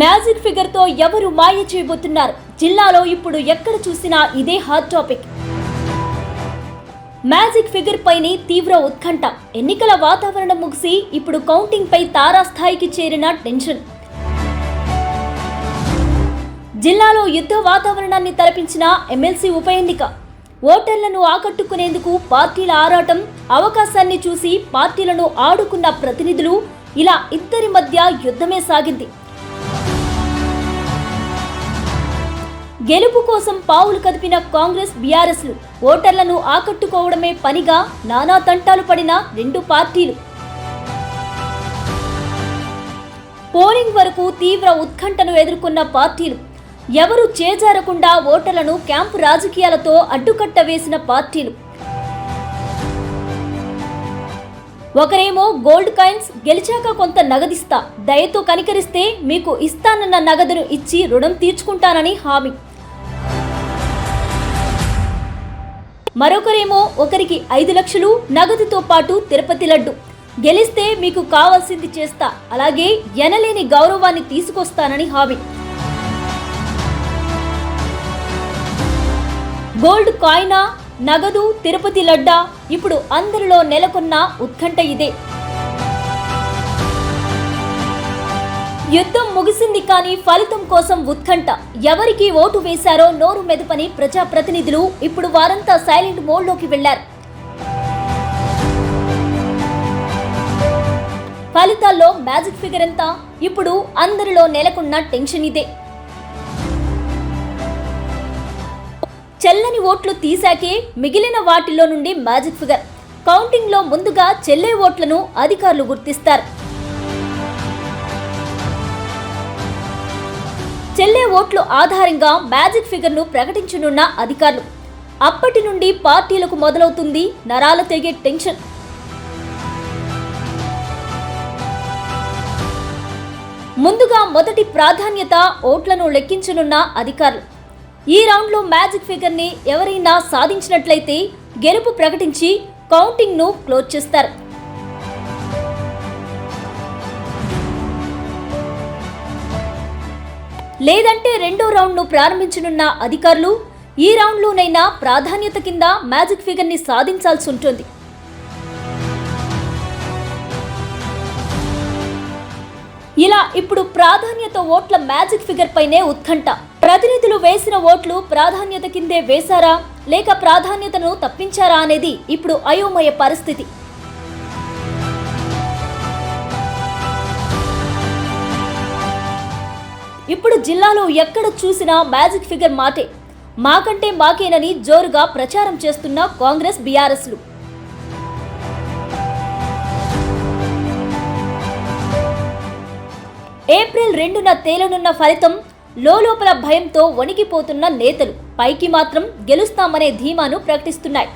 Magic ఫిగర్తో ఎవరు మాయ చేయబోతున్నారు? జిల్లాలో ఇప్పుడు ఎక్కడ చూసినా ఇదే హాట్ టాపిక్ మ్యాజిక్ ఫిగర్ పైనే తీవ్ర ఉత్కంఠ. ఎన్నికల వాతావరణం ముగిసి ఇప్పుడు కౌంటింగ్ పై తారాస్థాయికి చేరిన టెన్షన్ జిల్లాలో యుద్ధ వాతావరణాన్ని తలపించిన ఎమ్మెల్సీ ఉప ఎన్నిక. ఓటర్లను ఆకట్టుకునేందుకు పార్టీల ఆరాటం అవకాశాన్ని చూసి పార్టీలను ఆడుకున్న ప్రతినిధులు ఇలా ఇద్దరి మధ్య యుద్ధమే సాగింది. గెలుపు కోసం పావులు కదిపిన కాంగ్రెస్ బీఆర్ఎస్లు ఓటర్లను ఆకట్టుకోవడమే పనిగా నానా తంటాలు పడిన రెండు పార్టీలు. పోలింగ్ వరకు తీవ్ర ఉత్కంఠను ఎదుర్కొన్న పార్టీలు. ఎవరు చేజారకుండా ఓటర్లను క్యాంపు రాజకీయాలతో అడ్డుకట్ట వేసిన పార్టీలు. ఒకరేమో గోల్డ్ కాయిన్స్ గెలిచాక కొంత నగదిస్తా. దయతో కనికరిస్తే మీకు ఇస్తానన్న నగదును ఇచ్చి రుణం తీర్చుకుంటానని హామీ. మరొకరేమో ఒకరికి ఐదు లక్షలు నగదుతో పాటు తిరుపతి లడ్డు. గెలిస్తే మీకు కావాల్సింది చేస్తా. అలాగే ఎనలేని గౌరవాన్ని తీసుకొస్తానని హామీ. గోల్డ్ కాయినా నగదు తిరుపతి లడ్డా ఇప్పుడు అందరిలో నెలకొన్న ఉత్కంఠ ఇదే. యుద్ధం ముగిసింది కానీ ఫలితం కోసం ఉత్కంఠ. ఎవరికి ఓటు వేశారో నోరు మెదపని ప్రజాప్రతినిధులు ఇప్పుడు వారంతా సైలెంట్ మోడ్లోకి వెళ్ళారు. ఫలితాల్లో మ్యాజిక్ ఫిగర్ ఎంత? ఇప్పుడు అందరిలో నెలకొన్న టెన్షన్ ఇదే. చెల్లని ఓట్లు తీశాకే మిగిలిన వాటిలో నుండి మ్యాజిక్ ఫిగర్. కౌంటింగ్లో ముందుగా చెల్లే ఓట్లను అధికారులు గుర్తిస్తారు. చెల్లే ఓట్లు ఆధారంగా మ్యాజిక్ ఫిగర్ను ప్రకటించనున్న అధికారులు. అప్పటి నుండి పార్టీలకు మొదలవుతుంది నరాల తెగే టెన్షన్. ముందుగా మొదటి ప్రాధాన్యత ఓట్లను లెక్కించనున్న అధికారులు. ఈ రౌండ్లో మ్యాజిక్ ఫిగర్ని ఎవరైనా సాధించినట్లయితే గెలుపు ప్రకటించి కౌంటింగ్ను క్లోజ్ చేస్తారు. లేదంటే రెండో రౌండ్ను ప్రారంభించనున్న అధికారులు ఈ రౌండ్లోనైనా ప్రాధాన్యత కింద మ్యాజిక్ ఫిగర్ని సాధించాల్సి ఉంటుంది. ఇలా ఇప్పుడు ప్రాధాన్యత ఓట్ల మ్యాజిక్ ఫిగర్ పైనే ఉత్కంఠ. ప్రతినిధులు వేసిన ఓట్లు ప్రాధాన్యత కిందే వేశారా లేక ప్రాధాన్యతను తప్పించారా అనేది ఇప్పుడు అయోమయ పరిస్థితి. ఇప్పుడు జిల్లాలో ఎక్కడ చూసినా మ్యాజిక్ ఫిగర్ మాటే. మాకంటే మాకేనని జోరుగా ప్రచారం చేస్తున్న కాంగ్రెస్ బీఆర్ఎస్లు. ఏప్రిల్ రెండున తేలనున్న ఫలితం లోపల భయంతో వణికిపోతున్న నేతలు. పైకి మాత్రం గెలుస్తామనే ధీమాను ప్రకటిస్తున్నాయి.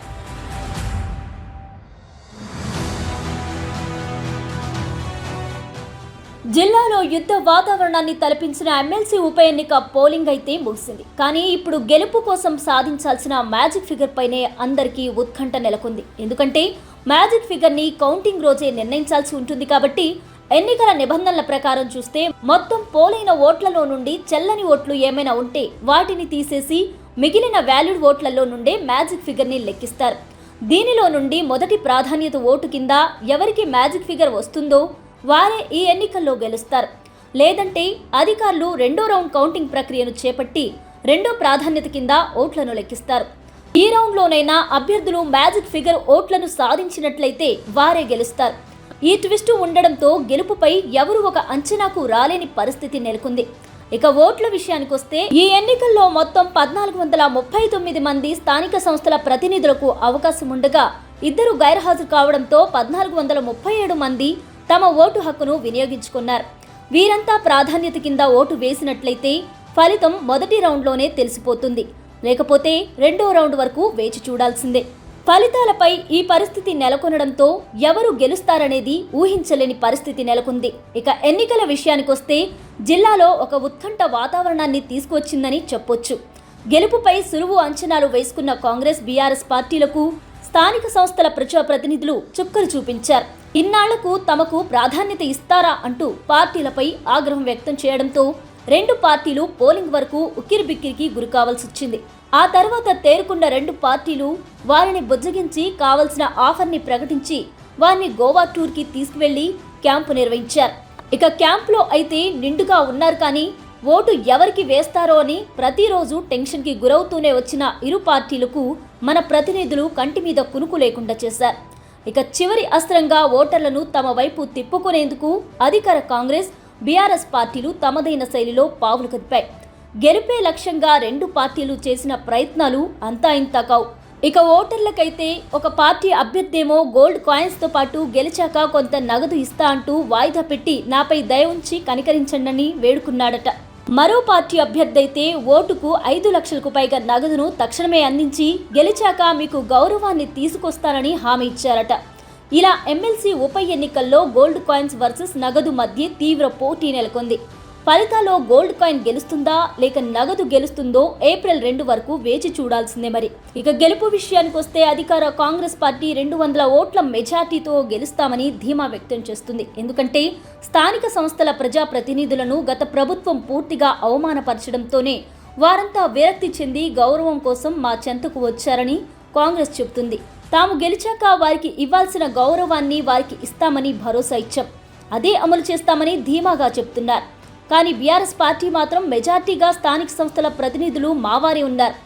జిల్లాలో యుద్ధ వాతావరణాన్ని తలపించిన ఎమ్మెల్సీ ఉప ఎన్నిక పోలింగ్ అయితే ముగిసింది. కానీ ఇప్పుడు గెలుపు కోసం సాధించాల్సిన మ్యాజిక్ ఫిగర్ పైనే అందరికీ ఉత్కంఠ నెలకొంది. ఎందుకంటే మ్యాజిక్ ఫిగర్ని కౌంటింగ్ రోజే నిర్ణయించాల్సి ఉంటుంది కాబట్టి ఎన్నికల నిబంధనల ప్రకారం చూస్తే మొత్తం పోలైన ఓట్లలో నుండి చెల్లని ఓట్లు ఏమైనా ఉంటే వాటిని తీసేసి మిగిలిన వ్యాలిడ్ ఓట్లలో నుండే మ్యాజిక్ ఫిగర్ని లెక్కిస్తారు. దీనిలో నుండి మొదటి ప్రాధాన్యత ఓటు కింద ఎవరికి మ్యాజిక్ ఫిగర్ వస్తుందో వారే ఈ ఎన్నికల్లో గెలుస్తారు. లేదంటే అధికారులు రెండో రౌండ్ కౌంటింగ్ ప్రక్రియను చేపట్టి రెండో ప్రాధాన్యత కింద ఓట్లను లెక్కిస్తారు. ఈ రౌండ్లోనైనా అభ్యర్థులు మ్యాజిక్ ఫిగర్ ఓట్లను సాధించినట్లయితే వారే గెలుస్తారు. ఈ ట్విస్ట్ ఉండడంతో గెలుపుపై ఎవరు ఒక అంచనాకు రాలేని పరిస్థితి నెలకొంది. ఇక ఓట్ల విషయానికొస్తే ఈ ఎన్నికల్లో మొత్తం పద్నాలుగు వందల ముప్పై తొమ్మిది మంది స్థానిక సంస్థల ప్రతినిధులకు అవకాశం ఉండగా ఇద్దరు గైర్హాజరు కావడంతో పద్నాలుగు వందల ముప్పై ఏడు మంది తమ ఓటు హక్కును వినియోగించుకున్నారు. వీరంతా ప్రాధాన్యత కింద ఓటు వేసినట్లయితే ఫలితం మొదటి రౌండ్లోనే తెలిసిపోతుంది. లేకపోతే రెండో రౌండ్ వరకు వేచి చూడాల్సిందే. ఫలితాలపై ఈ పరిస్థితి నెలకొనడంతో ఎవరు గెలుస్తారనేది ఊహించలేని పరిస్థితి నెలకొంది. ఇక ఎన్నికల విషయానికొస్తే జిల్లాలో ఒక ఉత్కంఠ వాతావరణాన్ని తీసుకొచ్చిందని చెప్పొచ్చు. గెలుపుపై సులువు అంచనాలు వేసుకున్న కాంగ్రెస్ బీఆర్ఎస్ పార్టీలకు స్థానిక సంస్థల ప్రజాప్రతినిధులు చుక్కలు చూపించారు. ఇన్నాళ్ళకు తమకు ప్రాధాన్యత ఇస్తారా అంటూ పార్టీలపై ఆగ్రహం వ్యక్తం చేయడంతో రెండు పార్టీలు పోలింగ్ వరకు ఉక్కిరిబిక్కిరికి గురి కావాల్సి వచ్చింది. ఆ తర్వాత తేరుకున్న రెండు పార్టీలు వారిని బుజ్జగించి కావలసిన ఆఫర్ని ప్రకటించి వారిని గోవా టూర్కి తీసుకువెళ్ళి క్యాంపు నిర్వహించారు. ఇక క్యాంప్లో అయితే నిండుగా ఉన్నారు కానీ ఓటు ఎవరికి వేస్తారో అని ప్రతిరోజు టెన్షన్కి గురవుతూనే వచ్చిన ఇరు పార్టీలకు మన ప్రతినిధులు కంటి మీద కునుకు లేకుండా చేశారు. ఇక చివరి అస్త్రంగా ఓటర్లను తమ వైపు తిప్పుకునేందుకు అధికార కాంగ్రెస్ బీఆర్ఎస్ పార్టీలు తమదైన శైలిలో పావులు కదిపాయి. గెలిపే లక్ష్యంగా రెండు పార్టీలు చేసిన ప్రయత్నాలు అంతా ఇంతా కావు. ఇక ఓటర్లకైతే ఒక పార్టీ అభ్యర్థేమో గోల్డ్ కాయిన్స్తో పాటు గెలిచాక కొంత నగదు ఇస్తా అంటూ వాయిదా పెట్టి నాపై దయ ఉంచి కనికరించండని వేడుకున్నాడట. మరో పార్టీ అభ్యర్థి అయితే ఓటుకు ఐదు లక్షలకు పైగా నగదును తక్షణమే అందించి గెలిచాక మీకు గౌరవాన్ని తీసుకొస్తానని హామీ ఇచ్చారట. ఇలా ఎమ్మెల్సీ ఉప ఎన్నికల్లో గోల్డ్ కాయిన్స్ వర్సెస్ నగదు మధ్య తీవ్ర పోటీ నెలకొంది. ఫలితాలో గోల్డ్ కాయిన్ గెలుస్తుందా లేక నగదు గెలుస్తుందో ఏప్రిల్ రెండు వరకు వేచి చూడాల్సిందే మరి. ఇక గెలుపు విషయానికి వస్తే అధికార కాంగ్రెస్ పార్టీ రెండు వందల ఓట్ల మెజార్టీతో గెలుస్తామని ధీమా వ్యక్తం చేస్తుంది. ఎందుకంటే స్థానిక సంస్థల ప్రజాప్రతినిధులను గత ప్రభుత్వం పూర్తిగా అవమానపరచడంతోనే వారంతా విరక్తి చెంది గౌరవం కోసం మా చెంతకు వచ్చారని కాంగ్రెస్ చెబుతుంది. తాము గెలిచాక వారికి ఇవ్వాల్సిన గౌరవాన్ని వారికి ఇస్తామని భరోసా ఇచ్చాం. అదే అమలు చేస్తామని ధీమాగా చెప్తున్నారు కానీ బీఆర్ఎస్ పార్టీ మాత్రం మెజార్టీగా స్థానిక సంస్థల ప్రతినిధులు మావారి ఉన్నారు.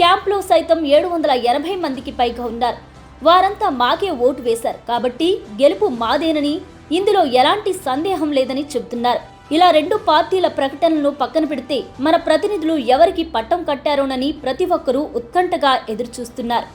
క్యాంప్లో సైతం ఏడు వందల ఎనభై మందికి పైగా ఉన్నారు. వారంతా మాకే ఓటు వేశారు. కాబట్టి గెలుపు మాదేనని ఇందులో ఎలాంటి సందేహం లేదని చెబుతున్నారు. ఇలా రెండు పార్టీల ప్రకటనలను పక్కన పెడితే మన ప్రతినిధులు ఎవరికి పట్టం కట్టారోనని ప్రతి ఒక్కరూ ఉత్కంఠగా ఎదురుచూస్తున్నారు.